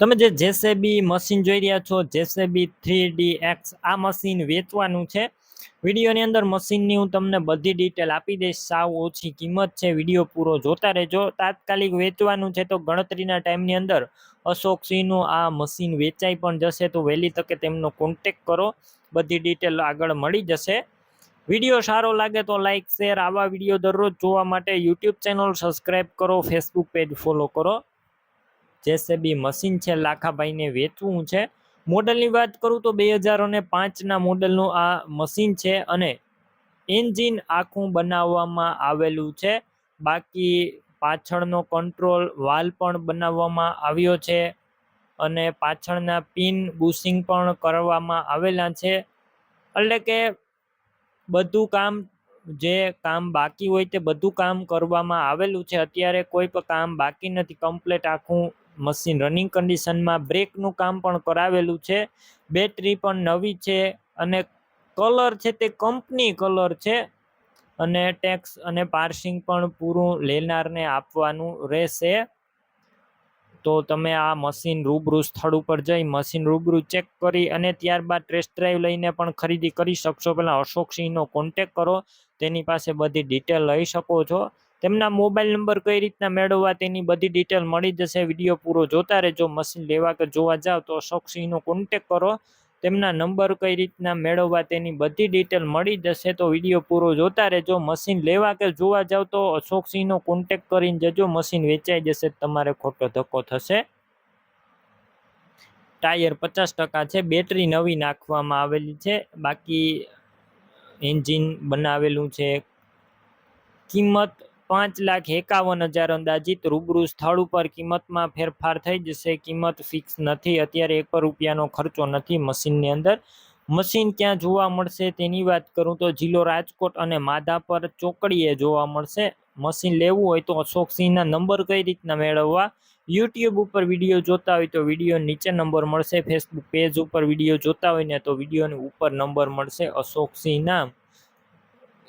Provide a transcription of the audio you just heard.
તમે જે JCB machine જોઈ રહ્યા છો, જેસેબી થ્રી ડી એક્સ, આ મશીન વેચવાનું છે. વિડીયોની અંદર મશીનની હું તમને બધી ડિટેલ આપી દઈશ, સાવ ઓછી કિંમત છે, વીડિયો પૂરો જોતા રહેજો. તાત્કાલિક વેચવાનું છે તો ગણતરીના ટાઈમની અંદર અશોક સિંહનું આ મશીન વેચાઈ પણ જશે, તો વહેલી તકે તેમનો કોન્ટેક કરો. બધી ડિટેલ આગળ મળી જશે. વીડિયો સારો લાગે તો લાઈક, શેર આવા વીડિયો દરરોજ જોવા માટે યુટ્યુબ ચેનલ સબસ્ક્રાઈબ કરો, ફેસબુક પેજ ફોલો કરો. જેસેબી મશીન છે લાખાભાઈને વેચવું છે. મોડલની વાત કરું તો બે હજાર અને પાંચના મોડલનું આ મશીન છે અને એન્જિન આખું બનાવવામાં આવેલું છે. બાકી પાછળનો કંટ્રોલ વાલ પણ બનાવવામાં આવ્યો છે અને પાછળના પિન બુશિંગ પણ કરવામાં આવેલા છે. એટલે કે બધું કામ જે કામ બાકી હોય તે બધું કામ કરવામાં આવેલું છે. અત્યારે કોઈ પણ કામ બાકી નથી. કમ્પ્લેટ આખું મશીન રનિંગ કન્ડિશનમાં બ્રેકનું કામ પણ કરાવેલું છે. બેટરી પણ નવી છે અને કલર છે તે કંપની કલર છે અને ટેક્સ અને પાર્સિંગ પણ પૂરું લેનારને આપવાનું રહેશે. તો તમે આ મશીન રૂબરૂ સ્થળ ઉપર જઈ મશીન રૂબરૂ ચેક કરી અને ત્યારબાદ ટેસ્ટ ડ્રાઈવ લઈને પણ ખરીદી કરી શકશો. પહેલાં અશોકસિંહનો કોન્ટેક કરો, તેની પાસે બધી ડિટેલ લઈ શકો છો. તેમના મોબાઈલ નંબર કઈ રીતના મેળવવા તેની બધી ડિટેલ મળી જશે વીડિયો પૂરો જોતા રહેજો મશીન લેવા કે જોવા જાઓ તો અશોક સિંહનો કોન્ટેક કરો. તેમના નંબર કઈ રીતના મેળવવા તેની બધી ડિટેલ મળી જશે તો વીડિયો પૂરો જોતા રહેજો. મશીન લેવા કે જોવા જાવ તો અશોક સિંહનો કોન્ટેક કરીને જજો મશીન વેચાઈ જશે, તમારે ખોટો ધક્કો થશે. ટાયર પચાસ ટકા છે બેટરી નવી નાખવામાં આવેલી છે, બાકી એન્જિન બનાવેલું છે. કિંમત પાંચ લાખ એકાવન હજાર અંદાજિત રૂબરૂ સ્થળ ઉપર કિંમતમાં ફેરફાર થઈ જશે. કિંમત ફિક્સ નથી. અત્યારે એક રૂપિયાનો ખર્ચો નથી મશીનની અંદર. મશીન ક્યાં જોવા મળશે તેની વાત કરું તો જિલ્લો રાજકોટ અને માધાપર ચોકડીએ જોવા મળશે. મશીન લેવું હોય તો અશોકસિંહના નંબર કઈ રીતના મેળવવા? યુટ્યુબ ઉપર વીડિયો જોતા હોય તો વીડિયો નીચે નંબર મળશે. ફેસબુક પેજ ઉપર વીડિયો જોતા હોય ને તો વિડીયોની ઉપર નંબર મળશે અશોકસિંહના.